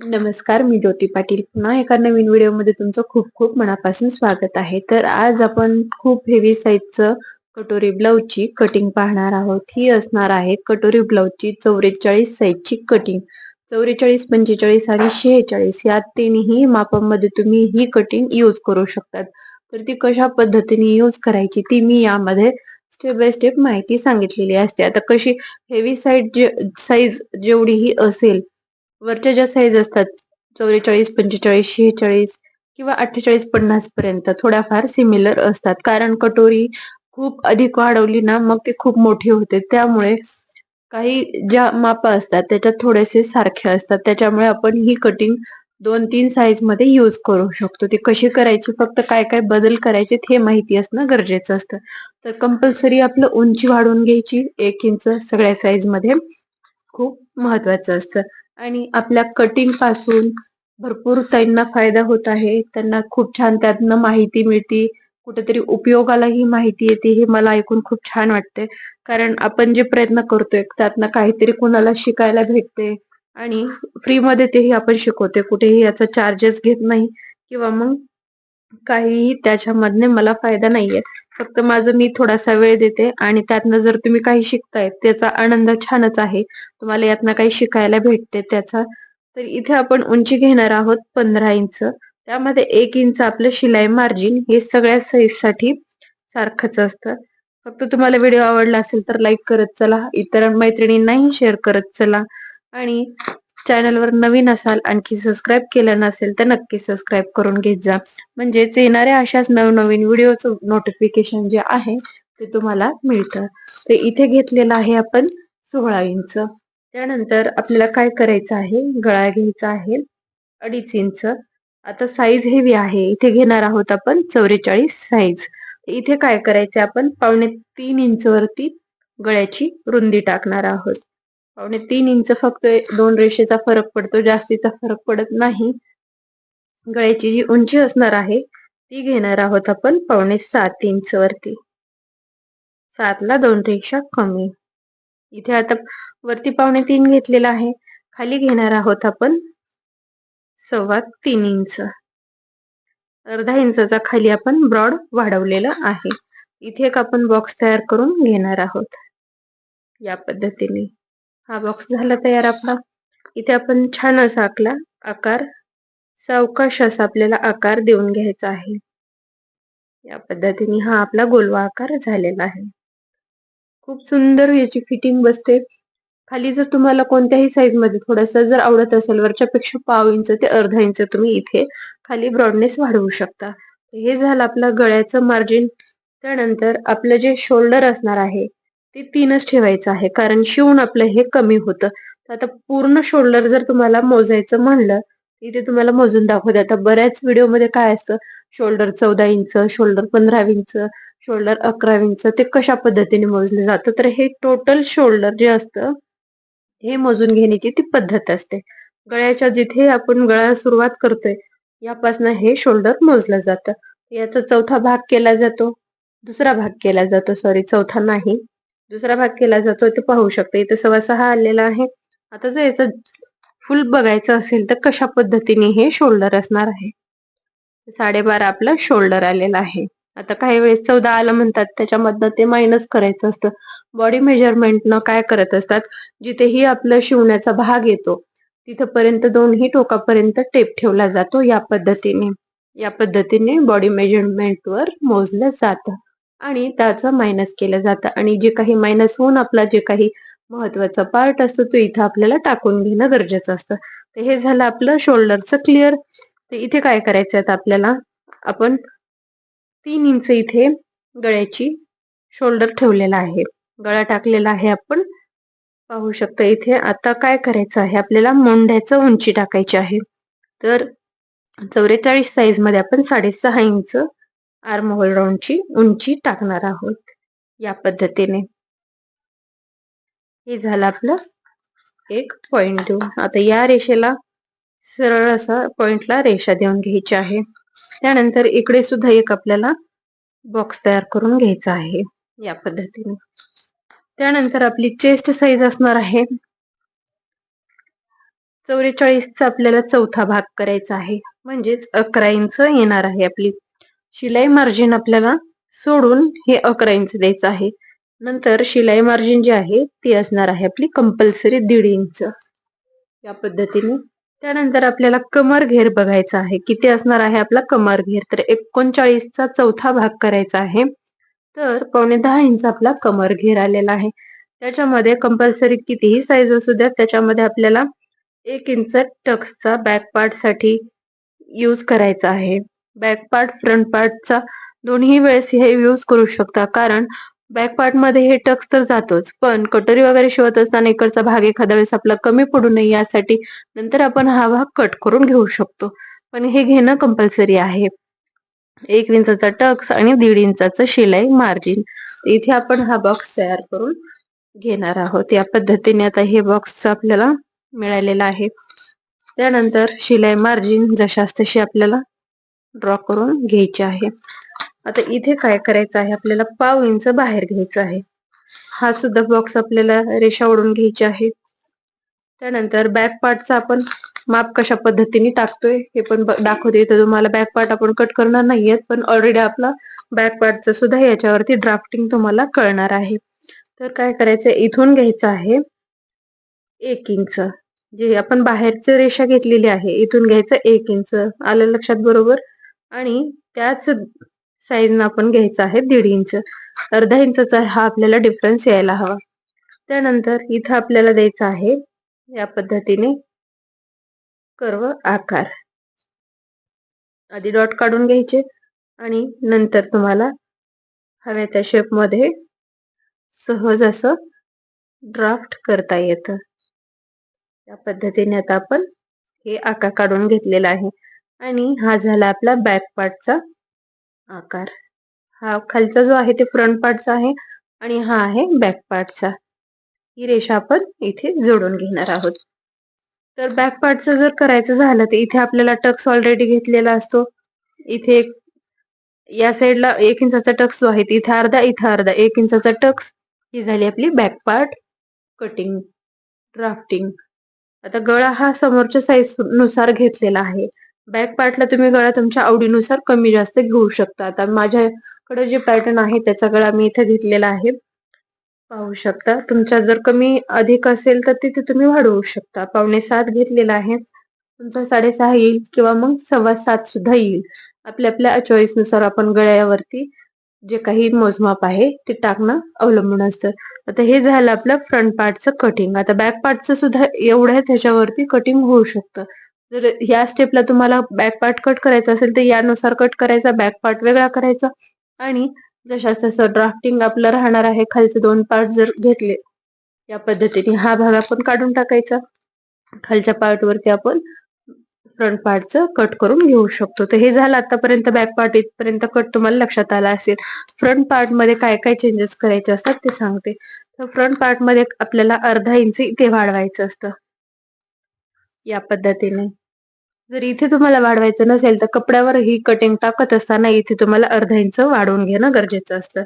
नमस्कार मी ज्योती पाटील. पुन्हा एका नवीन व्हिडिओमध्ये तुमचं खूप खूप मनापासून स्वागत आहे. तर आज आपण खूप हेवी साईजचं कटोरी ब्लाऊजची कटिंग पाहणार आहोत. ही असणार आहे कटोरी ब्लाऊजची चौवेचाळीस साईजची कटिंग चौवेचाळीस पंचेचाळीस आणि शेहेचाळीस या तिन्ही मापांमध्ये तुम्ही ही कटिंग यूज करू शकतात. तर ती कशा पद्धतीने यूज करायची ती मी यामध्ये स्टेप बाय स्टेप माहिती सांगितलेली असते. आता कशी हेवी साईज जे साईज जेवढीही असेल वरच्या ज्या साईज असतात चौवेचाळीस पंचेचाळीस शेहेचाळीस किंवा अठ्ठेचाळीस पन्नास पर्यंत थोड्याफार सिमिलर असतात. कारण कटोरी खूप अधिक वाढवली ना मग ते खूप मोठी होते. त्यामुळे काही ज्या माप असतात त्याच्यात थोडेसे सारखे असतात. त्याच्यामुळे आपण ही कटिंग दोन तीन साईजमध्ये यूज करू शकतो. ती कशी करायची फक्त काय काय बदल करायचे हे माहिती असणं गरजेचं असतं. तर कंपल्सरी आपलं उंची वाढवून घ्यायची एक इंच सगळ्या साईजमध्ये खूप महत्वाचं असतं. आणि आपल्या कटिंगपासून भरपूर त्यांना फायदा होत आहे. त्यांना खूप छान त्यातनं माहिती मिळते. कुठेतरी उपयोगाला ही माहिती येते हे मला ऐकून खूप छान वाटते कारण आपण जे प्रयत्न करतोय त्यातनं काहीतरी कुणाला शिकायला भेटते आणि फ्रीमध्ये तेही आपण शिकवतोय. कुठेही याचा चार्जेस घेत नाही किंवा मग काहीही त्याच्यामधने मला फायदा नाहीये. फक्त माझं मी थोडासा वेळ देते आणि त्यातनं जर तुम्ही काही शिकताय त्याचा आनंद छानच आहे. तुम्हाला यातनं काही शिकायला भेटते त्याचा. तर इथे आपण उंची घेणार आहोत पंधरा इंच. त्यामध्ये एक इंच आपलं शिलाई मार्जिन हे सगळ्या साईजसाठी सारखंच असतं. फक्त तुम्हाला व्हिडिओ आवडला असेल तर लाईक करत चला. इतर मैत्रिणींनाही शेअर करत चला. आणि चॅनलवर नवीन असाल आणखी सबस्क्राईब केलं नसेल तर नक्की सबस्क्राईब करून घेत जा. म्हणजेच येणाऱ्या अशाच नवनवीन व्हिडिओचं नोटिफिकेशन जे आहे ते तुम्हाला मिळतं. ते इथे घेतलेलं आहे आपण सोळा इंच. त्यानंतर आपल्याला काय करायचं आहे? गळा घ्यायचा आहे. अडीच इंच. आता साईज हेवी आहे. इथे घेणार आहोत आपण चौवेचाळीस साईज इथे काय करायचं आपण? पावणे तीन इंच वरती गळ्याची रुंदी टाकणार आहोत. पावणे तीन इंच फक्त दोन रेषेचा फरक पडतो. जास्तीचा फरक पडत नाही. गळ्याची जी उंची असणार आहे ती घेणार आहोत आपण पावणे सात इंच वरती. सातला दोन रेषा कमी. इथे आता वरती पावणे तीन घेतलेला आहे. खाली घेणार आहोत आपण सव्वा तीन इंच. अर्धा इंचाचा खाली आपण ब्रॉड वाढवलेला आहे. इथे एक आपण बॉक्स तयार करून घेणार आहोत. या पद्धतीने. हा बॉक्स झाला तयार आपला. इथे आपण छान असा आपला आकार सावकाश असा आपल्याला आकार देऊन घ्यायचा आहे. या पद्धतीने हा आपला गोलवा आकार झालेला आहे. खूप सुंदर याची फिटिंग बसते. खाली जर तुम्हाला कोणत्याही साईजमध्ये थोडासा जर आवडत असेल वरच्यापेक्षा पाव इंच ते अर्धा इंच तुम्ही इथे खाली ब्रॉडनेस वाढवू शकता. हे झालं आपलं गळ्याचं मार्जिन त्यानंतर आपलं जे शोल्डर असणार आहे ते तीनच ठेवायचं आहे. कारण शिवून आपलं हे कमी होतं. आता पूर्ण शोल्डर जर तुम्हाला मोजायचं म्हणलं इथे तुम्हाला मोजून दाखवते. आता बऱ्याच व्हिडिओमध्ये काय असतं? शोल्डर चौदा इंच शोल्डर पंधरा इंच शोल्डर अकरा इंच ते कशा पद्धतीने मोजले जातं? तर हे टोटल शोल्डर जे असतं हे मोजून घेण्याची ती पद्धत असते. गळ्याच्या जिथे आपण गळ्याला सुरुवात करतोय यापासून हे शोल्डर मोजलं जातं. याचा चौथा भाग केला जातो. दुसरा भाग केला जातो. सॉरी चौथा नाही. दुसरा भाग केला जातो ते पाहू शकतो. इथं सव्वा सहा आलेला आहे. आता जर याचं फुल बघायचं असेल तर कशा पद्धतीने हे शोल्डर असणार आहे? साडेबारा आपलं शोल्डर आलेला आहे. आता काही वेळेस चौदा आलं म्हणतात त्याच्यामधनं ते मायनस करायचं असतं. बॉडी मेजरमेंटनं काय करत असतात? जिथेही आपलं शिवण्याचा भाग येतो तिथपर्यंत दोन्ही टोकापर्यंत टेप ठेवला जातो या पद्धतीने. या पद्धतीने बॉडी मेजरमेंटवर मोजलं जातं. आणि त्याचं मायनस केलं जातं. आणि जे काही मायनस होऊन आपला जे काही महत्त्वाचा पार्ट असतो तो इथं आपल्याला टाकून घेणं गरजेचं असतं. तर हे झालं आपलं शोल्डरचं क्लिअर तर इथे काय करायचं आहे? आपल्याला आपण तीन इंच इथे गळ्याची शोल्डर ठेवलेला आहे. गळा टाकलेला आहे आपण. पाहू शकतो इथे आता काय करायचं आहे? आपल्याला मोंढ्याचं उंची टाकायची आहे. तर चौवेचाळीस साईजमध्ये आपण साडेसहा इंच आर्म राऊंडची उंची टाकणार आहोत या पद्धतीने. हे झालं आपलं एक पॉइंट देऊन. आता या रेषेला सरळ असा पॉइंटला रेषा देऊन घ्यायची आहे. त्यानंतर इकडे सुद्धा एक आपल्याला बॉक्स तयार करून घ्यायचा आहे या पद्धतीने. त्यानंतर आपली चेस्ट साईज असणार आहे. चौवेचाळीसचा आपल्याला चौथा भाग करायचा आहे. म्हणजेच अकरा इंच येणार आहे आपली शिलाई मार्जिन आपल्याला सोडून हे अकरा इंच द्यायचं आहे. नंतर शिलाई मार्जिन जे आहे ती असणार आहे आपली कंपल्सरी दीड इंच या पद्धतीने. त्यानंतर आपल्याला कमर घेर बघायचा आहे. किती असणार आहे आपला कमर घेर? तर एकोणचाळीसचा चौथा भाग करायचा आहे. तर पावणे दहा इंच आपला कमर घेर आलेला आहे. त्याच्यामध्ये कंपल्सरी कितीही साईज असू द्या त्याच्यामध्ये आपल्याला एक इंच टक्सचा बॅक पार्टसाठी यूज करायचा आहे. बॅक पार्ट फ्रंट पार्टचा दोन्ही वेळेस हे यूज करू शकता. कारण बॅक पार्टमध्ये हे टक्स तर जातोच पण कटोरी वगैरे शिवत असताना इकडचा भाग एखाद्या वेळेस आपला कमी पडू नये यासाठी नंतर आपण हा भाग कट करून घेऊ शकतो. पण हे घेणं कंपल्सरी आहे. एक इंचाचा टक्स आणि दीड इंचाचं शिलाई मार्जिन इथे आपण हा बॉक्स तयार करून घेणार आहोत. या पद्धतीने आता हे बॉक्स आपल्याला मिळालेला आहे. त्यानंतर शिलाई मार्जिन जशास तशी आपल्याला ड्रॉ करून घ्यायची आहे. आता इथे काय करायचं आहे? आपल्याला पाव इंच बाहेर घ्यायचं आहे. हा सुद्धा बॉक्स आपल्याला रेषा ओढून घ्यायची आहे. त्यानंतर बॅक पार्टचा आपण माप कशा पद्धतीने टाकतोय हे पण दाखवते. तर तुम्हाला बॅक पार्ट आपण कट करणार नाहीयेत पण ऑलरेडी आपला बॅक पार्टचं सुद्धा याच्यावरती ड्राफ्टिंग तुम्हाला कळणार आहे. तर काय करायचं इथून घ्यायचं आहे एक इंच. जे आपण बाहेरचे रेषा घेतलेली आहे इथून घ्यायचं एक इंच. आलं लक्षात बरोबर? आणि त्याच साईजनं आपण घ्यायचं आहे दीड इंच. अर्धा इंचचा हा आपल्याला डिफरन्स यायला हवा. त्यानंतर इथं आपल्याला द्यायचं आहे या पद्धतीने कर्व आकार. आधी डॉट काढून घ्यायचे आणि नंतर तुम्हाला हव्या त्या शेपमध्ये सहज असं ड्राफ्ट करता येतं. या पद्धतीने आता आपण हे आकार काढून घेतलेला आहे. आणि हा झाला आपला बॅक पार्टचा आकार. हा खालचा जो आहे ते फ्रंट पार्टचा आहे आणि हा आहे बॅक पार्टचा ही रेषा आपण इथे जोडून घेणार आहोत. तर बॅक पार्टचं जर करायचं झालं तर इथे आपल्याला टक्स ऑलरेडी घेतलेला असतो. इथे या साईडला एक इंचाचा टक्स जो आहे इथे अर्धा इथे अर्धा एक इंचाचा टक्स ही झाली आपली बॅक पार्ट कटिंग ड्राफ्टिंग आता गळा हा समोरच्या साईजनुसार घेतलेला आहे. बॅक पार्टला तुम्ही गळा तुमच्या आवडीनुसार कमी जास्त घेऊ शकता. आता माझ्याकडे जे पॅटर्न आहे त्याचा गळा मी इथे घेतलेला आहे. पाहू शकता. तुमच्या जर कमी अधिक असेल तर तिथे तुम्ही वाढवू शकता. पावणे सात घेतलेला आहे. तुमचा साडेसहा येईल किंवा मग सव्वा सात सुद्धा येईल. आपल्या आपल्या चॉईसनुसार आपण गळ्यावरती जे काही मोजमाप आहे ते टाकणं अवलंबून असतं. आता हे झालं आपलं फ्रंट पार्टचं कटिंग आता बॅक पार्टचं सुद्धा एवढ्या त्याच्यावरती कटिंग होऊ शकतं. जर या स्टेपला तुम्हाला बॅक पार्ट कट करायचा असेल तर यानुसार कट करायचा बॅक पार्ट वेगळा करायचा. आणि जशा तसं ड्राफ्टिंग आपलं राहणार आहे खालचे दोन पार्ट जर घेतले या पद्धतीने हा भाग आपण काढून टाकायचा. खालच्या पार्ट वरती आपण फ्रंट पार्टचं कट करून घेऊ शकतो. तर हे झालं आतापर्यंत बॅक पार्ट इथपर्यंत कट तुम्हाला लक्षात आला असेल. फ्रंट पार्टमध्ये काय काय चेंजेस करायचे असतात ते सांगते. तर फ्रंट पार्टमध्ये आपल्याला अर्धा इंच इथे वाढवायचं असतं. या पद्धतीने. जर इथे तुम्हाला वाढवायचं नसेल तर कपड्यावर ही कटिंग टाकत असताना इथे तुम्हाला अर्धा इंच वाढवून घेणं गरजेचं असतं.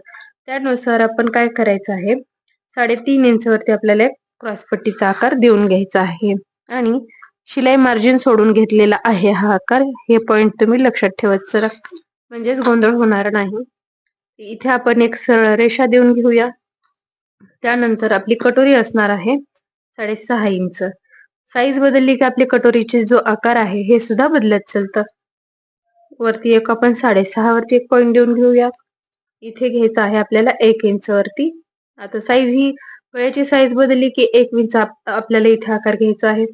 त्यानुसार आपण काय करायचं आहे? साडेतीन इंचवरती आपल्याला क्रॉसपट्टीचा आकार देऊन घ्यायचा आहे. आणि शिलाई मार्जिन सोडून घेतलेला आहे हा आकार. हे पॉइंट तुम्ही लक्षात ठेवत जरा म्हणजेच गोंधळ होणार नाही. इथे आपण एक सरळ रेषा देऊन घेऊया. त्यानंतर आपली कटोरी असणार आहे साडेसहा इंच साईज बदलली की आपली कटोरीचे जो आकार आहे हे सुद्धा बदलत चालतं. वरती एक आपण साडेसहा वरती एक पॉइंट देऊन घेऊया. इथे घ्यायचं आहे आपल्याला एक इंच वरती. आता साईज ही गळ्याची साईज बदलली की एक इंच आपल्याला इथे आकार घ्यायचा आहे.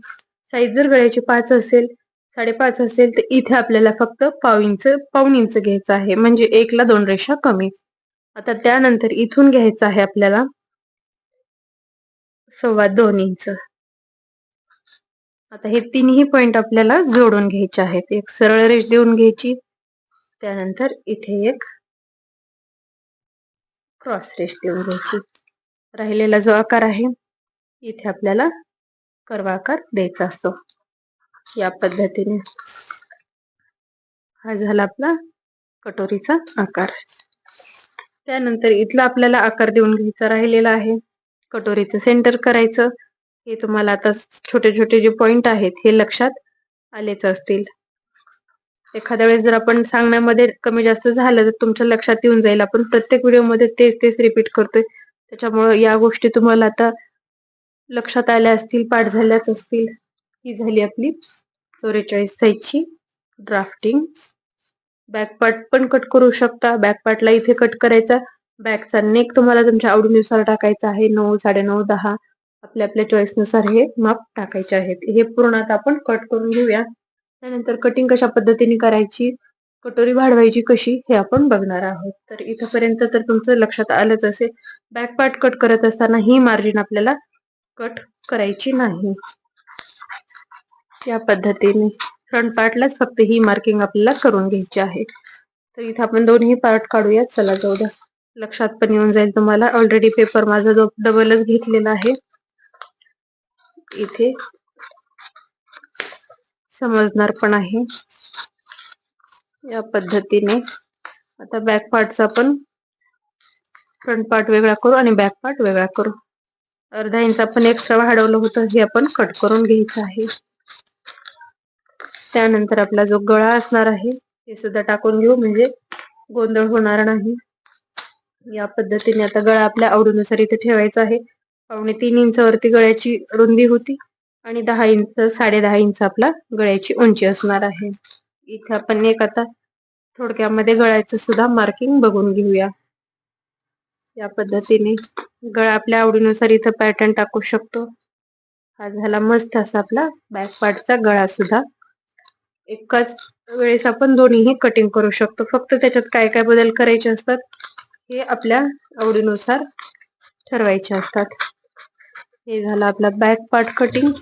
साईज जर गळ्याची पाच असेल साडेपाच असेल तर इथे आपल्याला फक्त पाव इंच पाऊन इंच घ्यायचं आहे. म्हणजे एकला दोन रेषा कमी. आता त्यानंतर इथून घ्यायचं आहे आपल्याला सव्वा दोन इंच आता हे तिन्ही पॉइंट आपल्याला जोडून घ्यायचे आहेत. एक सरळ रेष देऊन घ्यायची. त्यानंतर इथे एक क्रॉस रेष देऊन घ्यायची. राहिलेला जो आकार आहे इथे आपल्याला कर्व आकार द्यायचा असतो. या पद्धतीने हा झाला आपला कटोरीचा आकार. त्यानंतर इथला आपल्याला आकार देऊन घ्यायचा राहिलेला आहे. कटोरीचं सेंटर करायचं. हे तुम्हाला आता छोटे छोटे जे पॉइंट आहेत हे लक्षात आलेच असतील. एखाद्या वेळेस जर आपण सांगण्यामध्ये कमी जास्त झालं तर तुमच्या लक्षात येऊन जाईल. आपण प्रत्येक व्हिडिओमध्ये तेच तेच रिपीट करतोय. त्याच्यामुळे या गोष्टी तुम्हाला आता लक्षात आल्या असतील पाठ झाल्याच असतील. ही झाली आपली चौवेचाळीस साईजची ड्राफ्टिंग बॅक पार्ट पण कट करू शकता. बॅक पार्टला इथे कट करायचा. बॅकचा नेक तुम्हाला तुमच्या आवडीनुसार टाकायचा आहे. नऊ साडे नऊ दहा. आपल्या आपल्या चॉईसनुसार हे माप टाकायचे आहेत. हे पूर्ण आता आपण कट करून घेऊया. त्यानंतर कटिंग कशा पद्धतीने करायची? कटोरी वाढवायची कशी? हे आपण बघणार आहोत. तर इथपर्यंत तर तुमचं लक्षात आलंच असेल. बॅक पार्ट कट करत असताना ही मार्जिन आपल्याला कट करायची नाही. या पद्धतीने. फ्रंट पार्टलाच फक्त ही मार्किंग आपल्याला करून घ्यायची आहे. तर इथं आपण दोन्ही पार्ट काढूया चला जाऊ द्या. लक्षात पण येऊन जाईल तुम्हाला. ऑलरेडी पेपर माझा जो डबलच घेतलेला आहे. इथे समजणार पण आहे. या पद्धतीने आता बॅक पार्टचा पण फ्रंट पार्ट वेगळा करू आणि बॅक पार्ट वेगळा करू. अर्धा इंच आपण एक्स्ट्रा वाढवलं होतं हे आपण कट करून घ्यायचं आहे. त्यानंतर आपला जो गळा असणार आहे हे सुद्धा टाकून घेऊ म्हणजे गोंधळ होणार नाही. या पद्धतीने आता गळा आपल्या आवडीनुसार इथे ठेवायचा आहे. पावणे तीन इंच वरती गळ्याची रुंदी होती आणि दहा इंच साडे दहा इंच आपला गळ्याची उंची असणार आहे. इथे आपण एक आता थोडक्यामध्ये गळ्याचं सुद्धा मार्किंग बघून घेऊया. या पद्धतीने गळा आपल्या आवडीनुसार इथं पॅटर्न टाकू शकतो. हा झाला मस्त असा आपला बॅक पार्टचा गळा सुद्धा. एकाच वेळेस आपण दोन्हीही कटिंग करू शकतो. फक्त त्याच्यात काय काय बदल करायचे असतात हे आपल्या आवडीनुसार ठरवायचे असतात. हे झालं आपला बॅक पार्ट कटिंग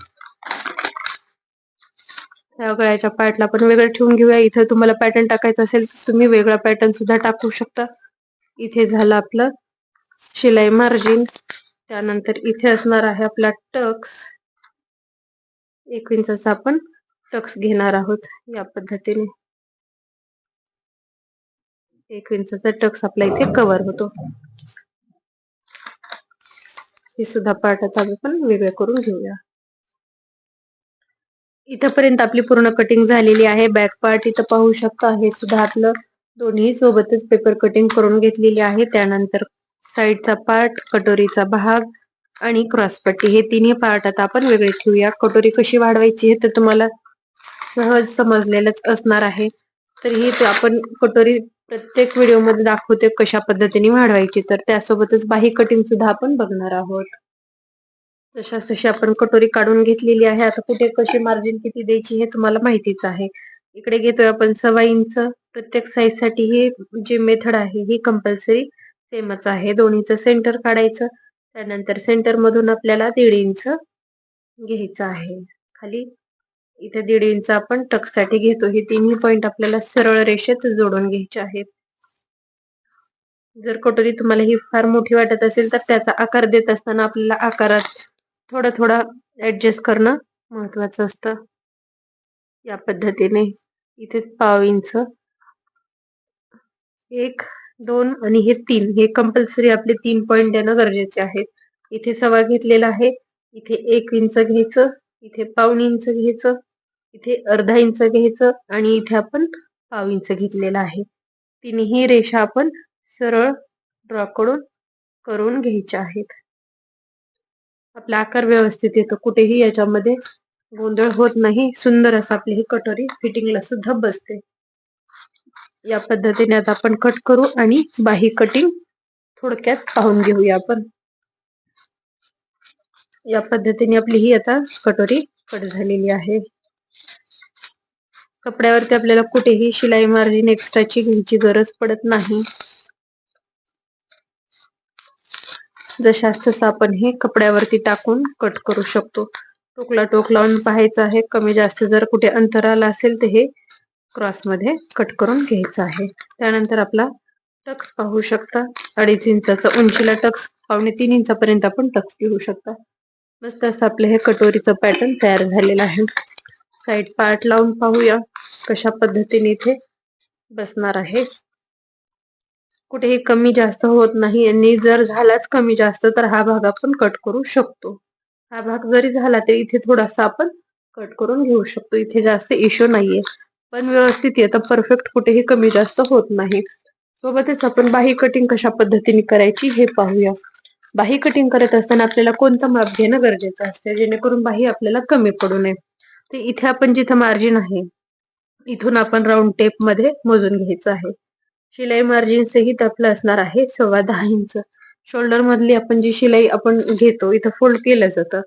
त्या गळ्याच्या पार्टला पण वेगळं ठेवून घेऊया. इथे तुम्हाला पॅटर्न टाकायचं असेल तर तुम्ही वेगळा पॅटर्न सुद्धा टाकू शकता. इथे झालं आपलं शिलाई मार्जिन त्यानंतर इथे असणार आहे आपला टक्स एक इंचाचा आपण टक्स घेणार आहोत या पद्धतीने. एक इंचाचा टक्स आपला इथे कव्हर होतो. हे सुद्धा पार्ट आता आपण वेगळे करून घेऊया. इथपर्यंत आपली पूर्ण कटिंग झालेली आहे. बॅक पार्ट इथं पाहू शकता हे सुद्धा आपलं दोन्ही सोबतच पेपर कटिंग करून घेतलेली आहे. त्यानंतर साईडचा पार्ट कटोरीचा भाग आणि क्रॉसपट्टी हे तिन्ही पार्ट आता आपण वेगळे ठेवूया. कटोरी कशी वाढवायची हे तर तुम्हाला सहज समजलेलंच असणार आहे. तरीही आपण कटोरी प्रत्येक व्हिडिओमध्ये दाखवते कशा पद्धतीने वाढवायची. तर त्यासोबतच बाही कटिंग सुद्धा आपण बघणार आहोत. तशाच तशी आपण कटोरी काढून घेतलेली आहे. आता कुठे कशी मार्जिन किती द्यायची हे तुम्हाला माहितीच आहे. इकडे घेतोय आपण सव्वा इंच प्रत्येक साईजसाठी ही जी मेथड आहे ही कंपल्सरी सेमच आहे. दोन्हीचं सेंटर काढायचं. त्यानंतर सेंटर मधून आपल्याला दीड इंच घ्यायचं आहे. खाली इथे दीड इंच आपण टकसाठी घेतो. हे तिन्ही पॉइंट आपल्याला सरळ रेषेत जोडून घ्यायचे आहेत. जर कटोरी तुम्हाला ही फार मोठी वाटत असेल तर त्याचा आकार देत असताना आपल्याला आकारात थोडा थोडा ऍडजस्ट करणं महत्वाचं असतं. या पद्धतीने इथे पाव इंच एक दोन आणि हे तीन. हे कंपल्सरी आपले तीन पॉइंट देणं गरजेचे आहेत इथे सवा घेतलेला आहे. इथे एक इंच घ्यायचं इथे पाऊन इंच घ्यायचं इथे अर्धा इंच घ्यायचं आणि इथे आपण पाव इंच घेतलेला आहे. तिन्ही रेषा आपण सरळ ड्रॉ करून करून घ्यायच्या आहेत. आपला आकार व्यवस्थित येतो. कुठेही याच्यामध्ये गोंधळ होत नाही. सुंदर असं आपली ही कटोरी फिटिंगला सुद्धा बसते. या पद्धतीने आता आपण कट करू आणि बाही कटिंग थोडक्यात पाहून घेऊया आपण. या पद्धतीने आपली ही आता कटोरी कट झालेली आहे. कपड्यावरती आपल्याला कुठेही शिलाई मार्जिन एक्स्ट्राची घ्यायची गरज पडत नाही. जशास तसं आपण हे कपड्यावरती टाकून कट करू शकतो. टोकला टोक लावून पाहायचं आहे. कमी जास्त जर कुठे अंतर आलं असेल तर हे क्रॉसमध्ये कट करून घ्यायचं आहे. त्यानंतर आपला टक्स पाहू शकता. अडीच इंचाचा उंचीला टक्स पावणे तीन इंचापर्यंत आपण टक्स घेऊ शकता. मस्त असं आपलं हे कटोरीचं पॅटर्न तयार झालेलं आहे. साईड पार्ट लावून पाहूया कशा पद्धतीने इथे बसणार आहे. कुठेही कमी जास्त होत नाही आणि जर झालाच कमी जास्त तर हा भाग आपण कट करू शकतो. हा भाग जरी झाला तरी इथे थोडासा आपण कट करून घेऊ शकतो. इथे जास्त इश्यू नाहीये. पण व्यवस्थित येतं परफेक्ट कुठेही कमी जास्त होत नाही. सोबतच आपण बाही कटिंग कशा पद्धतीने करायची हे पाहूया. बाही कटिंग करत असताना आपल्याला कोणतं माप घेणं गरजेचं असते? जेणेकरून बाही आपल्याला कमी पडू नये. तर इथे आपण जिथं मार्जिन आहे इथून आपण राऊंड टेपमध्ये मोजून घ्यायचं आहे. शिलाई मार्जिन सहित आपलं असणार आहे सव्वा दहा इंच. शोल्डर मधली आपण जी शिलाई आपण घेतो इथं फोल्ड केलं जातं.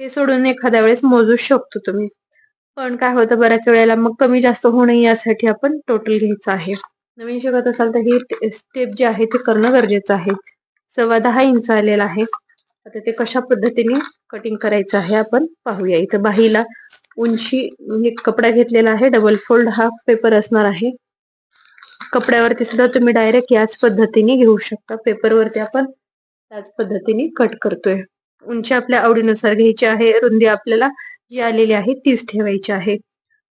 हे सोडून एखाद्या वेळेस मोजू शकतो तुम्ही. पण काय होतं बऱ्याच वेळेला मग कमी जास्त होणं यासाठी आपण टोटल घ्यायचं आहे. नवीन शिकत असाल तर ही स्टेप जे आहे ते करणं गरजेचं आहे. सव्वा दहा इंच आलेला आहे. आता ते कशा पद्धतीने कटिंग करायचं आहे आपण पाहूया. इथं बाहीला उंची हे कपडा घेतलेला आहे. डबल फोल्ड हा पेपर असणार आहे. कपड्यावरती सुद्धा तुम्ही डायरेक्ट याच पद्धतीने घेऊ शकता. पेपरवरती आपण त्याच पद्धतीने कट करतोय. उंची आपल्या आवडीनुसार घ्यायची आहे. रुंदी आपल्याला जी आलेली आहे तीच ठेवायची आहे.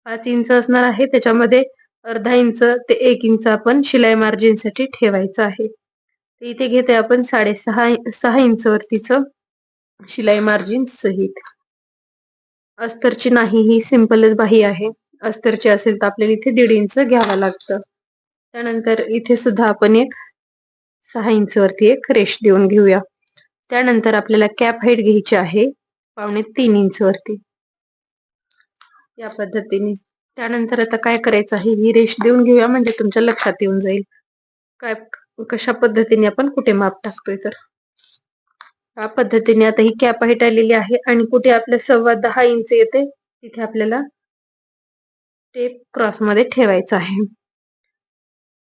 पाच इंच असणार आहे. त्याच्यामध्ये अर्धा इंच ते एक इंच आपण शिलाई मार्जिनसाठी ठेवायचं आहे. इथे घेते आपण साडेसहा सहा इंच वरतीच शिलाई मार्जिन सहित. अस्तरची नाही ही सिंपलच बाही आहे. अस्तरची असेल तर आपल्याला इथे दीड इंच घ्यावं लागतं. त्यानंतर इथे सुद्धा आपण एक सहा इंच वरती एक रेश देऊन घेऊया. त्यानंतर आपल्याला कॅप हाईट घ्यायची आहे पावणे तीन इंच वरती. या पद्धतीने. त्यानंतर आता काय करायचं आहे ही रेश देऊन घेऊया म्हणजे तुमच्या लक्षात येऊन जाईल. काय कशा पद्धतीने आपण कुठे माप टाकतोय तर? या पद्धतीने आता ही कॅप हाईट आलेली आहे आणि कुठे आपल्या सव्वा दहा इंच येते तिथे आपल्याला टेप क्रॉसमध्ये ठेवायचं आहे.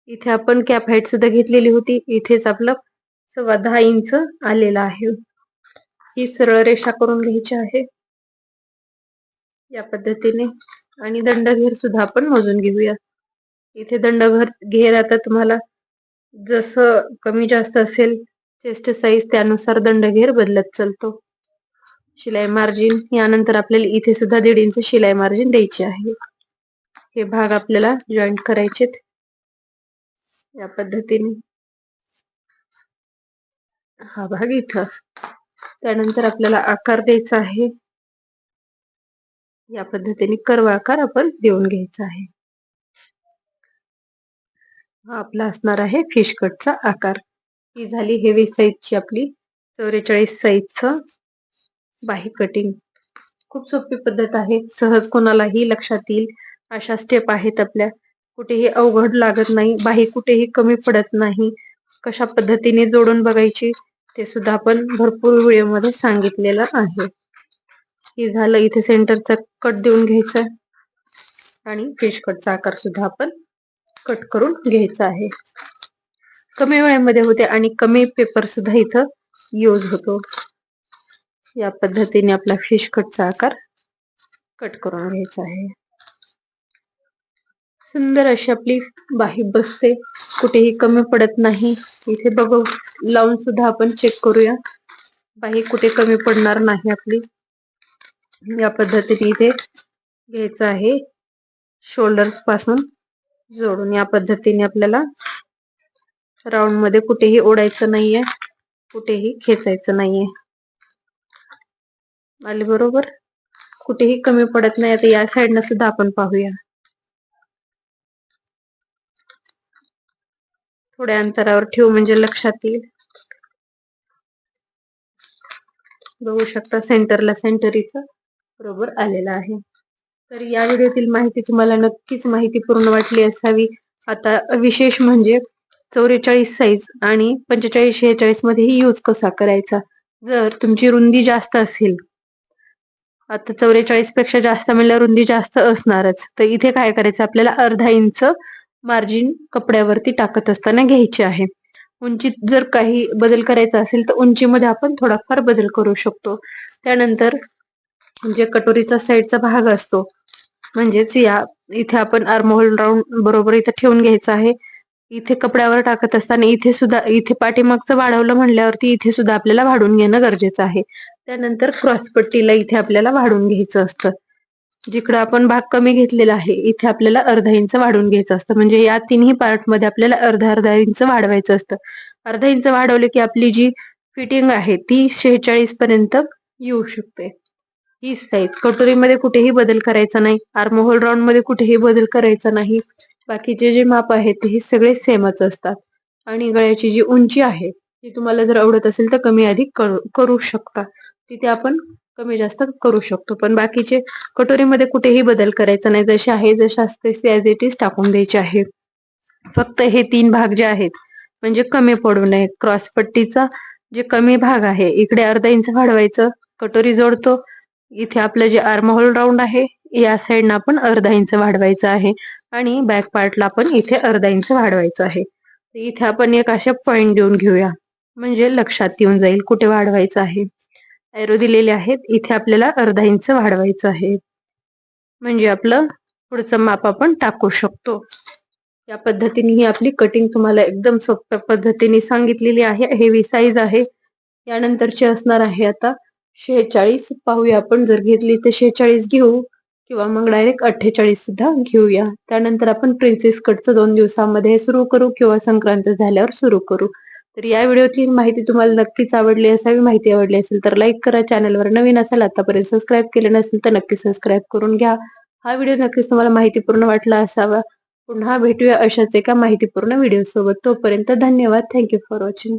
इथे आपण कॅप हाईट सुद्धा घेतलेली होती इथेच आपलं सव्वा दहा इंच आलेलं आहे. ही सरळ रेषा करून घ्यायची आहे. या पद्धतीने आणि दंडघेर सुद्धा आपण मोजून घेऊया. इथे दंडघर घेर आता तुम्हाला जसं कमी जास्त असेल चेस्ट साईज त्यानुसार दंडघेर बदलत चालतो. शिलाई मार्जिन यानंतर आपल्याला इथे सुद्धा दीड इंच शिलाई मार्जिन द्यायची आहे. हे भाग आपल्याला जॉईंट करायचेत. या पद्धतीने. हा भाग इथं. त्यानंतर आपल्याला आकार द्यायचा आहे. या पद्धतीने कर्व आकार आपण देऊन घ्यायचा आहे. हा आपला असणार आहे फिश कटचा आकार. ही झाली हेवी साईजची आपली चौवेचाळीस साईजचं बाही कटिंग खूप सोपी पद्धत आहे. सहज कोणालाही लक्षात येईल. अशा स्टेप आहेत आपल्या. कुठेही अवघड लागत नाही. बाही कुठेही कमी पडत नाही. कशा पद्धतीने जोडून बघायची ते सुद्धा आपण भरपूर व्हिडिओमध्ये सांगितलेलं आहे. हे झालं. इथे सेंटरचा कट देऊन घ्यायचा आणि फिश कटचा आकार सुद्धा आपण कट करून घ्यायचा आहे. कमी वेळेमध्ये होते आणि कमी पेपर सुद्धा इथं यूज होतो. या पद्धतीने आपला फिश कटचा आकार कट करून घ्यायचा आहे. सुंदर अशी आपली बाही बसते. कुठेही कमी पडत नाही. इथे बघू लावून सुद्धा आपण चेक करूया. बाही कुठे कमी पडणार नाही आपली. या पद्धतीने इथे घ्यायचं आहे. शोल्डरपासून जोडून या पद्धतीने आपल्याला राऊंडमध्ये कुठेही ओढायचं नाहीये. कुठेही खेचायचं नाहीये. आले बरोबर? कुठेही कमी पडत नाही. आता या साईडनं सुद्धा आपण पाहूया. थोड्या अंतरावर ठेवू म्हणजे लक्षात येईल. बघू शकता सेंटरला सेंटर इथं बरोबर आलेला आहे. तर या व्हिडिओतील माहिती तुम्हाला नक्कीच माहिती पूर्ण वाटली असावी. आता विशेष म्हणजे चौवेचाळीस साईज आणि पंचेचाळीस शेहेचाळीस मध्येही यूज कसा करायचा? जर तुमची रुंदी जास्त असेल आता चौवेचाळीसपेक्षा जास्त म्हणल्यावर रुंदी जास्त असणारच. तर इथे काय करायचं? आपल्याला अर्धा इंच मार्जिन कपड्यावरती टाकत असताना घ्यायची आहे. उंचीत जर काही बदल करायचा असेल तर उंचीमध्ये आपण थोडाफार बदल करू शकतो. त्यानंतर जे कटोरीचा साईडचा भाग असतो. म्हणजेच या इथे आपण आर्मोहोल राऊंड बरोबर इथे ठेवून घ्यायचं आहे. इथे कपड्यावर टाकत असताना इथे सुद्धा इथे पाठीमागचं वाढवलं म्हणल्यावरती इथे सुद्धा आपल्याला वाढून घेणं गरजेचं आहे. त्यानंतर क्रॉसपट्टीला इथे आपल्याला वाढून घ्यायचं असतं. जिकडं आपण भाग कमी घेतलेला आहे इथे आपल्याला अर्धा इंच वाढवून घ्यायचं असतं. म्हणजे या तिन्ही पार्टमध्ये आपल्याला अर्धा अर्धा इंच वाढवायचं असतं. अर्धा इंच वाढवले की आपली जी फिटिंग आहे ती शेहेचाळीस पर्यंत येऊ शकते. ही साईज कटोरीमध्ये कुठेही बदल करायचा नाही. आर्महोल राऊंडमध्ये कुठेही बदल करायचा नाही. बाकीचे जे माप आहेत ते हे सगळे सेमच असतात. आणि गळ्याची जी उंची आहे ती तुम्हाला जर आवडत असेल तर कमी अधिक करू करू शकता. तिथे आपण कमी जास्त करू शकतो. पण बाकीचे कटोरीमध्ये कुठेही बदल करायचा नाही. जसे आहे जसे असते ॲज इट इज टाकून द्यायचे आहे. फक्त हे तीन भाग जे आहेत म्हणजे कमी पडू नये. क्रॉस पट्टीचा जे कमी भाग आहे इकडे अर्धा इंच वाढवायचं. कटोरी जोडतो. इथे आपलं जे आर्महोल राऊंड आहे या साईडनं आपण अर्धा इंच वाढवायचं आहे आणि बॅक पार्टला पण इथे अर्धा इंच वाढवायचं आहे. इथे आपण एक अशा पॉइंट देऊन घेऊया. म्हणजे लक्षात येऊन जाईल कुठे वाढवायचं आहे. एरो दिलेले आहेत. इथे आपल्याला अर्धा इंच वाढवायचं आहे. म्हणजे आपलं पुढचं माप आपण टाकू शकतो. या पद्धतीने ही आपली कटिंग तुम्हाला एकदम सोप्या पद्धतीने सांगितलेली आहे. हेवी साईज आहे. यानंतरची असणार आहे आता शेहेचाळीस पाहूया आपण. जर घेतली तर शेहेचाळीस घेऊ किंवा मग डायरेक्ट अठ्ठेचाळीस सुद्धा घेऊया. त्यानंतर आपण प्रिन्सेस कटचं दोन दिवसामध्ये सुरू करू किंवा संक्रांत झाल्यावर सुरू करू. तर या व्हिडिओतली माहिती तुम्हाला नक्कीच आवडली असावी. माहिती आवडली असेल तर लाईक करा. चॅनलवर नवीन असाल आतापर्यंत सबस्क्राईब केलं नसेल तर नक्की सबस्क्राईब करून घ्या. हा व्हिडिओ नक्कीच तुम्हाला माहितीपूर्ण वाटला असावा. पुन्हा भेटूया अशाच एका माहितीपूर्ण व्हिडिओ सोबत तोपर्यंत धन्यवाद. Thank you for watching